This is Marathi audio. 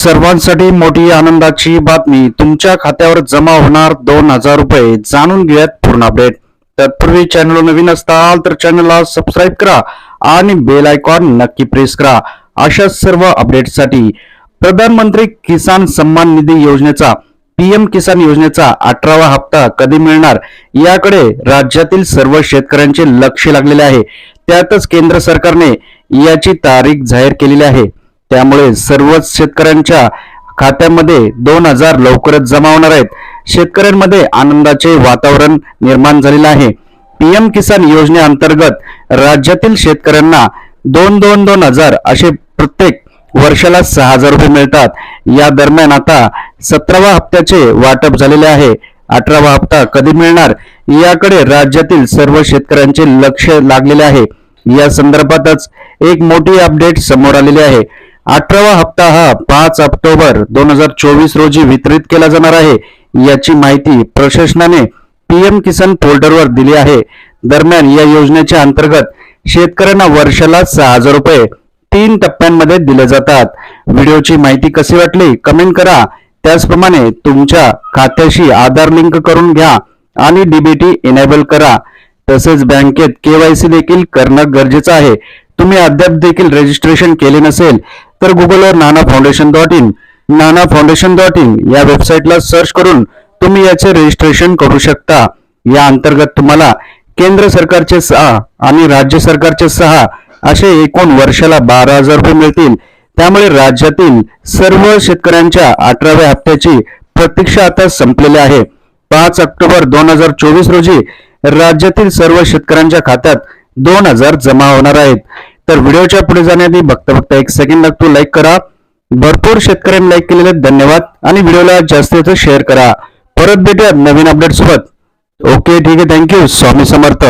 सर्वांसाठी मोठी आनंदाची बातमी. तुमच्या खात्यावर जमा होणार दोन हजार रुपये. जाणून घेऊयात पूर्ण अपडेट तत्पूर्वी चॅनल नवीन असताल तर चॅनलला सबस्क्राईब करा आणि बेल आयकॉन नक्की प्रेस करा. अशा सर्व अपडेटसाठी प्रधानमंत्री किसान सन्मान निधी योजनेचा पीएम किसान योजनेचा अठरावा हप्ता कधी मिळणार? याकडे राज्यातील सर्व शेतकऱ्यांचे लक्ष लागलेले आहे. त्यातच केंद्र सरकारने याची तारीख जाहीर केलेली आहे. त्यामुळे सर्वच शेतकऱ्यांच्या खात्यामध्ये दोन हजार लवकरच जमा होणार आहेत. शेतकऱ्यांमध्ये आनंदाचे वातावरण निर्माण झालेलं आहे. पीएम किसान योजनेअंतर्गत राज्यातील शेतकऱ्यांना दोन दोन दोन हजार असे प्रत्येक वर्षाला सहा हजार रुपये मिळतात. या दरम्यान आता सतरावा हप्त्याचे वाटप झालेले आहे. अठरावा हप्ता कधी मिळणार याकडे राज्यातील सर्व शेतकऱ्यांचे लक्ष लागलेले आहे. या संदर्भातच एक मोठी अपडेट समोर आलेली आहे. अठरावा हप्ता हा पाच ऑक्टोबर दोन हजार चोवीस रोजी वितरित केला जाणार आहे. याची माहिती प्रशासनाने पीएम किसान फोल्डरवर दिली आहे. दरम्यान या योजनेच्या अंतर्गत शेतकऱ्यांना वर्षाला सहा हजार रुपये तीन टप्प्यांमध्ये दिले जातात. व्हिडिओची माहिती कशी वाटली कमेंट करा. त्याचप्रमाणे तुमच्या खात्याशी आधार लिंक करून घ्या आणि डीबीटी इनेबल करा. तसेच बँकेत केवायसी देखील करणं गरजेचं आहे. तुम्ही अद्याप देखील रजिस्ट्रेशन केले नसेल तर गुगलवर Nana foundation dot in Nana foundation dot in या वेबसाईटला सर्च करून तुम्ही याचे रजिस्ट्रेशन करू शकता. या अंतर्गत तुम्हाला केंद्र सरकारचे सहा आणि राज्य सरकारचे सहा असे एकूण वर्षाला बारा हजार रुपये मिळतील. त्यामुळे राज्यातील सर्व शेतकऱ्यांच्या अठराव्या हप्त्याची प्रतीक्षा आता संपलेली आहे. पाच ऑक्टोबर दोन हजार चोवीस रोजी राज्यातील सर्व शेतकऱ्यांच्या खात्यात दोन हजार जमा होणार आहेत. तर व्हिडिओच्या पुढे जाण्याआधी बघता बघता एक सेकंड लागतो. लाईक करा. भरपूर शेतकऱ्यांनी लाईक केलेले धन्यवाद. आणि व्हिडिओला जास्तीत जास्त शेअर करा. परत भेटूयात नवीन अपडेट सोबत. ओके ठीक आहे. Thank you Swami Samarth.